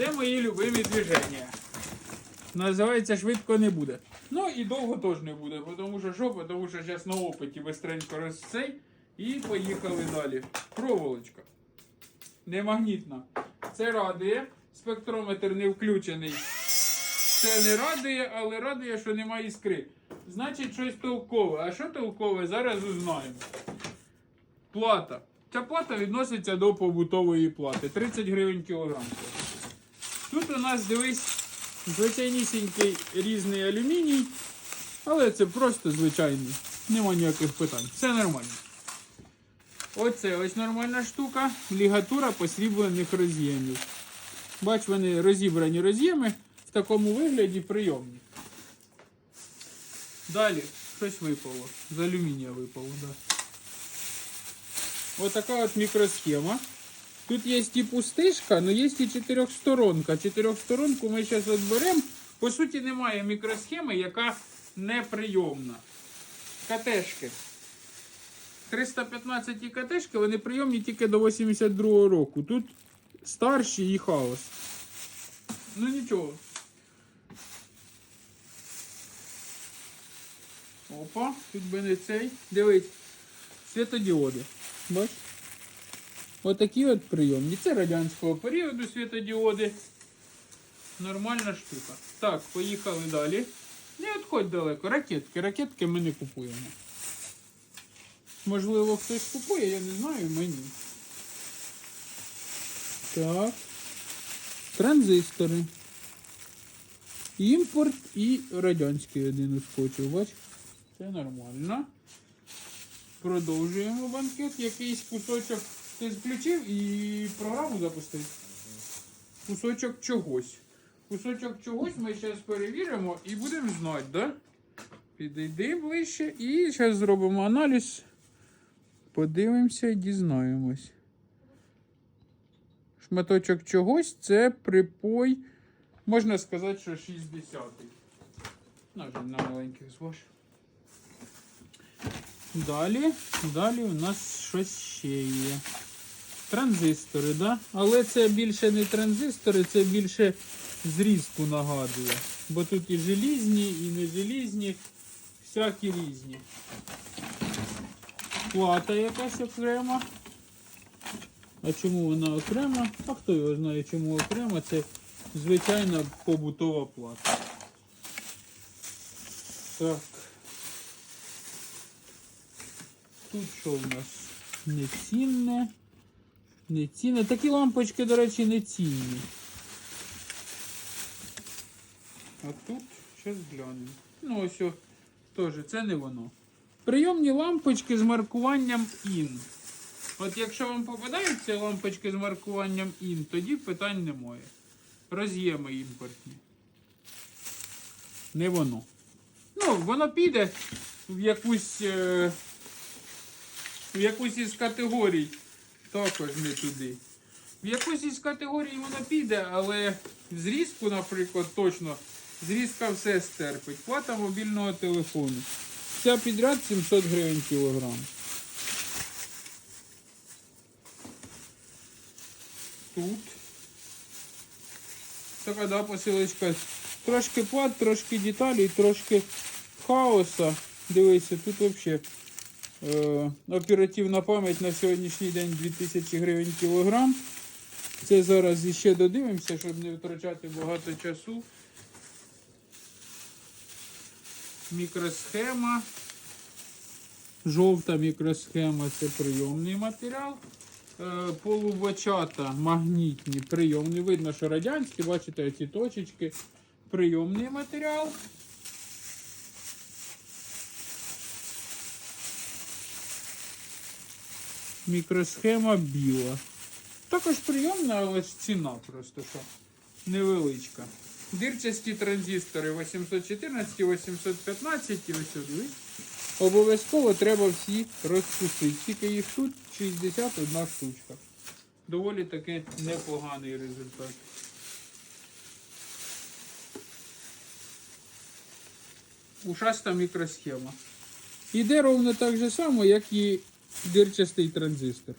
Це мої любимі движення. Називається швидко не буде. Ну і довго теж не буде, тому що що? Тому що зараз на опиті бистренько розцей і поїхали далі. Проволочка. Не магнітна. Це радує. Спектрометр не включений. Це не радує, але радує, що немає іскри. Значить, щось толкове. А що толкове, зараз узнаємо. Плата. Ця плата відноситься до побутової плати. 30 гривень кілограм. Тут у нас дивись звичайнісінький різний алюміній, але це просто звичайний. Нема ніяких питань. Все нормально. Оце ось нормальна штука. Лігатура посріблених роз'ємів. Бач, вони розібрані роз'єми в такому вигляді прийомні. Далі щось випало. З алюмінія випало, так. Да. Така от мікросхема. Тут є і пустишка, але є і чотирьохсторонка. Чотирьохсторонку ми зараз відберемо. По суті, немає мікросхеми, яка неприйомна. КТшки. 315 КТшки, вони прийомні тільки до 82-го року. Тут старші і хаос. Ну нічого. Опа, тут би не цей. Дивись. Світодіоди. Бач? Отакі от прийомні. Це радянського періоду світодіоди. Нормальна штука. Так, поїхали далі. Не відходь далеко. Ракетки. Ракетки ми не купуємо. Можливо, хтось купує, я не знаю, мені. Так. Транзистори. Імпорт і радянський один ускочив, бач? Це нормально. Продовжуємо банкет. Якийсь кусочок ти включив і програму запустив. Кусочок чогось. Кусочок чогось ми зараз перевіримо і будемо знати, да? Підійди ближче і зараз зробимо аналіз. Подивимося і дізнаємось. Шматочок чогось це припой. Можна сказати, що 60-й. Ножик на маленьких зваж. Далі, далі у нас щось ще є. Транзистори, да? Але це більше не транзистори, це більше зрізку нагадує. Бо тут і желізні, і не желізні, всякі різні. Плата якась окрема. А чому вона окрема? А хто його знає, чому окрема? Це звичайна побутова плата. Так. Тут що в нас? Нецінне. Нецінне. Такі лампочки, до речі, не цінні. А тут щось глянемо. Ну ось о, теж, це не воно. Прийомні лампочки з маркуванням IN. От якщо вам попадаються лампочки з маркуванням IN, тоді питань немає. Роз'єми імпортні. Не воно. Ну, воно піде в якусь. Е в якусь із категорій. Також не туди. В якусь із категорій воно піде, але зрізку, наприклад, точно, зрізка все стерпить. Плата мобільного телефону. Вся підряд 700 гривень кілограм. Тут. Така да, посилочка. Трошки плат, трошки деталей, трошки хаоса. Дивися, тут взагалі. Е, оперативна пам'ять на сьогоднішній день 2000 гривень кілограм. Це зараз іще додивимося, щоб не втрачати багато часу. Мікросхема. Жовта мікросхема це прийомний матеріал. Е, Полубачата магнітні, прийомні. Видно, що радянські, бачите, ці точечки. Прийомний матеріал. Мікросхема біла. Також прийомна, але ж ціна просто що невеличка. Дирчасті транзистори 814, 815 і ось. Обов'язково треба всі розпустити. Тільки їх тут 61 штучка. Доволі таки непоганий результат. Ушаста мікросхема. Іде ровно так же само, як і дирчастий транзистор.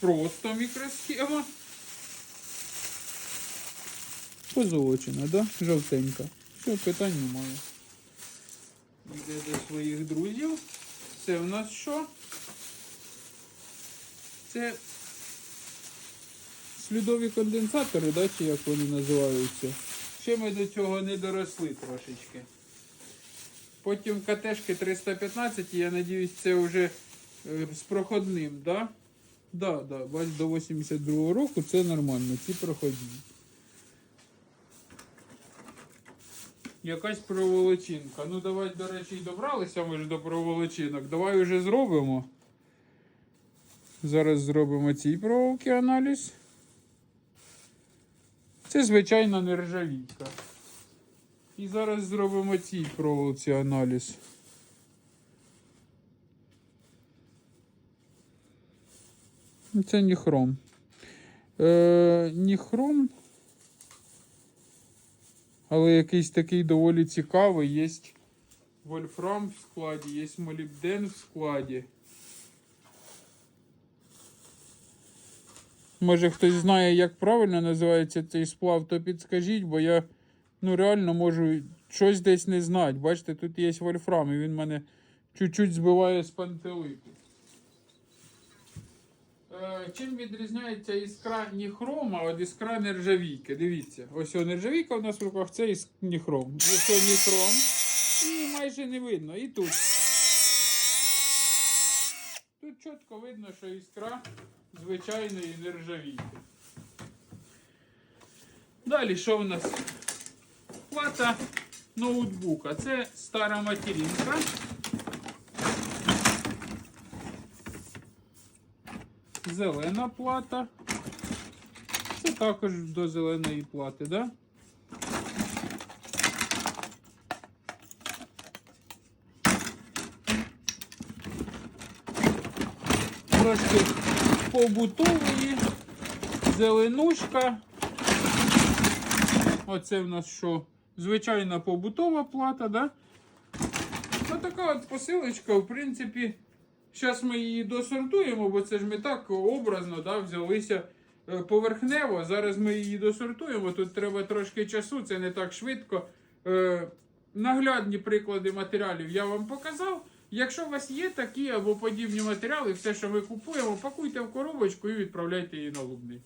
Просто мікросхема. Позолочена, да? Жовтенька. Все, питань немає. Йде до своїх друзів. Це в нас що? Це слідові конденсатори, да, чи як вони називаються. Ще ми до цього не доросли трошечки. Потім КТшки 315, я надіюсь, це вже е, з проходним, да? Да, да, до 82-го року це нормально, ці проходні. Якась проволочинка. Ну давай, до речі, і добралися ми ж до проволочинок. Давай вже зробимо. Зараз зробимо ці проволоки аналіз. Це звичайна нержавійка. І зараз зробимо цій проволоці аналіз. Ну, Це ніхром. Е, ніхром. Але якийсь такий доволі цікавий. Є вольфрам в складі, є молібден в складі. Може хтось знає, як правильно називається цей сплав, то підскажіть, бо я ну, реально можу щось десь не знати. Бачите, тут є вольфрам, і він мене чуть-чуть збиває з пантелику. Е, Чим відрізняється іскра ніхрома від іскра нержавійки? Дивіться, ось нержавійка у нас в руках, це іск- ніхром. Ось ніхром. І майже не видно. І тут. Тут чітко видно, що іскра звичайної нержавійки. Далі що в нас? Плата ноутбука. Це стара материнка. Зелена плата. Це також до зеленої плати, да? Трошки побутової, зеленушка. Оце в нас що? Звичайна побутова плата, да? Ну така от посилочка, в принципі. Зараз ми її досортуємо, бо це ж ми так образно да, взялися е, поверхнево. Зараз ми її досортуємо. Тут треба трошки часу, це не так швидко. Е, наглядні приклади матеріалів я вам показав. Якщо у вас є такі або подібні матеріали, все, що ми купуємо, пакуйте в коробочку і відправляйте її на лубний.